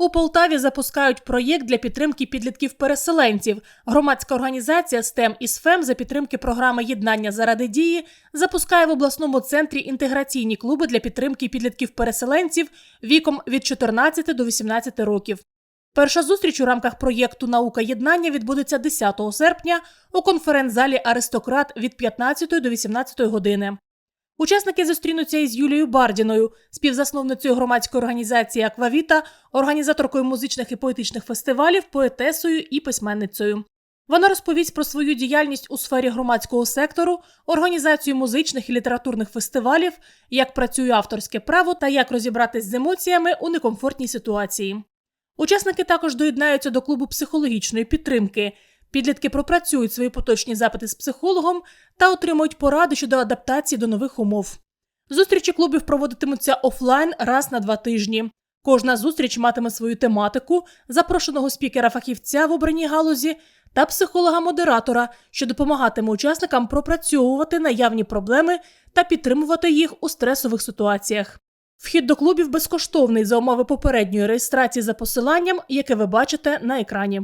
У Полтаві запускають проєкт для підтримки підлітків-переселенців. Громадська організація STEM і СФЕМ за підтримки програми Єднання заради дії запускає в обласному центрі інтеграційні клуби для підтримки підлітків-переселенців віком від 14 до 18 років. Перша зустріч у рамках проєкту Наука єднання відбудеться 10 серпня у конференц-залі Аристократ від 15 до 18 години. Учасники зустрінуться із Юлією Бардіною, співзасновницею громадської організації Аквавіта, організаторкою музичних і поетичних фестивалів, поетесою і письменницею. Вона розповість про свою діяльність у сфері громадського сектору, організацію музичних і літературних фестивалів, як працює авторське право та як розібратись з емоціями у некомфортній ситуації. Учасники також доєднаються до клубу психологічної підтримки. Підлітки пропрацюють свої поточні запити з психологом та отримують поради щодо адаптації до нових умов. Зустрічі клубів проводитимуться офлайн раз на два тижні. Кожна зустріч матиме свою тематику, запрошеного спікера-фахівця в обраній галузі та психолога-модератора, що допомагатиме учасникам пропрацьовувати наявні проблеми та підтримувати їх у стресових ситуаціях. Вхід до клубів безкоштовний за умови попередньої реєстрації за посиланням, яке ви бачите на екрані.